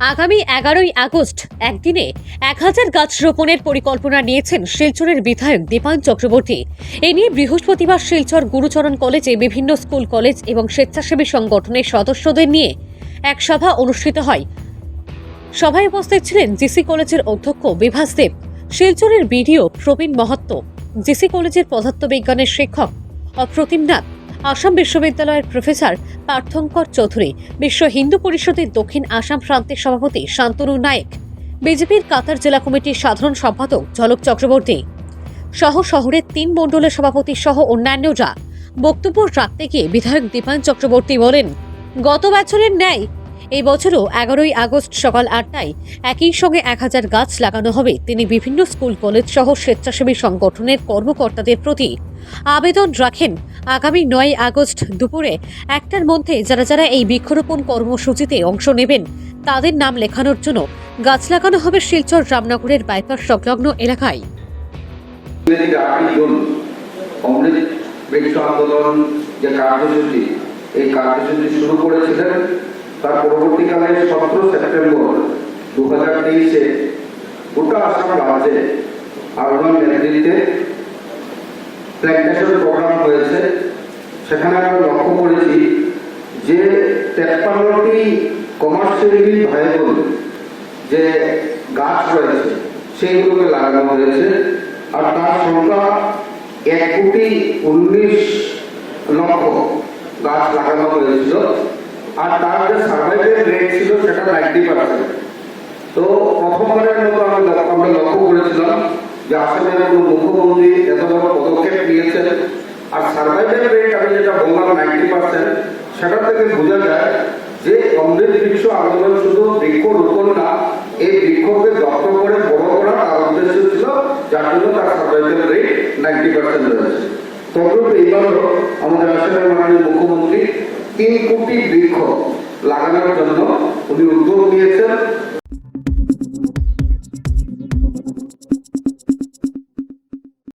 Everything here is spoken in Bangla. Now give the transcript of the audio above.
আগামী এগারোই আগস্ট একদিনে এক হাজার গাছ রোপণের পরিকল্পনা নিয়েছেন শিলচরের বিধায়ক দীপায়ন চক্রবর্তী। এ নিয়ে বৃহস্পতিবার শিলচর গুরুচরণ কলেজে বিভিন্ন স্কুল, কলেজ এবং স্বেচ্ছাসেবী সংগঠনের সদস্যদের নিয়ে এক সভা অনুষ্ঠিত হয়। সভায় উপস্থিত ছিলেন জিসি কলেজের অধ্যক্ষ বিভাস দেব, শিলচরের বিডিও প্রবীণ মহত্ত, জিসি কলেজের পদার্থবিজ্ঞানের শিক্ষক অপ্রতিম নাথ আসাম বিশ্ববিদ্যালয়ের প্রফেসর পার্থঙ্কর চৌধুরী, বিশ্ব হিন্দু পরিষদের দক্ষিণ আসাম প্রান্তের সভাপতি শান্তনু নায়েক, বিজেপির কাতার জেলা কমিটির সাধারণ সম্পাদক ঝলক চক্রবর্তী সহ শহরের তিন মণ্ডলের সভাপতি সহ অন্যান্যরা বক্তব্য রাখতে গিয়ে বিধায়ক দীপায়ন চক্রবর্তী বলেন, গত বছরের ন্যায় এই বছরও এগারোই আগস্ট সকাল আটটায় একই সঙ্গে এক হাজার গাছ লাগানো হবে। তিনি বিভিন্ন স্কুল, কলেজ সহ স্বেচ্ছাসেবী সংগঠনের কর্মকর্তাদের প্রতি আবেদন রাখেন। আগামী নয় আগস্ট দুপুরে একটার মধ্যে যারা যারা এই বৃক্ষরোপণ কর্মসূচিতে অংশ নেবেন, তাদের নাম লেখানোর জন্য গাছ লাগানো হবে শিলচর রামনগরের বাইপাস সংলগ্ন এলাকায়। অমৃত আন্দোলন যে কার্যসূচি, এই কার্যসূচি শুরু করেছিলেন তার পরবর্তীকালে সতেরো সেপ্টেম্বর দু হাজার তেইশে গোটা আসাম রাজ্যে আরোহণ নেতৃত্বে প্ল্যান্টেশন প্রোগ্রাম হয়েছে। সেখানে আমরা লক্ষ্য করেছি যে তেপ্পান্নটি কমার্শিয়ালি ভাইবল যে গাছ রয়েছে, সেইগুলোকে লাগানো হয়েছে। আর তার সংখ্যা এক কোটি উনিশ লক্ষ গাছ লাগানো হয়েছিল। আর তার যে সার্ভাইভেল রেট ছিল, সেটা নাইনটি পার্সেন্ট তো প্রথমবারের মতো আমরা আমরা লক্ষ্য করেছিলাম যে আসামের কোনো মুখ্যমন্ত্রী এত বড় পদক্ষেপ নিয়েছেন। আর সার্ভাইভেল রেট আমি যেটা বললাম নাইনটি পার্সেন্ট সেটা থেকে বোঝা যায় যে অমৃত বৃক্ষ আন্দোলন শুধু বৃক্ষ রোপণ না, এই বৃক্ষকে যত্ন করে বড় করা তার উদ্দেশ্য ছিল, যার জন্য তার সার্ভাইভেল রেট নাইনটি পার্সেন্ট রয়েছে। তবে এইবারও আমাদের আসামের মাননীয় মুখ্যমন্ত্রী তিন কোটি বৃক্ষ লাগানোর জন্য উনি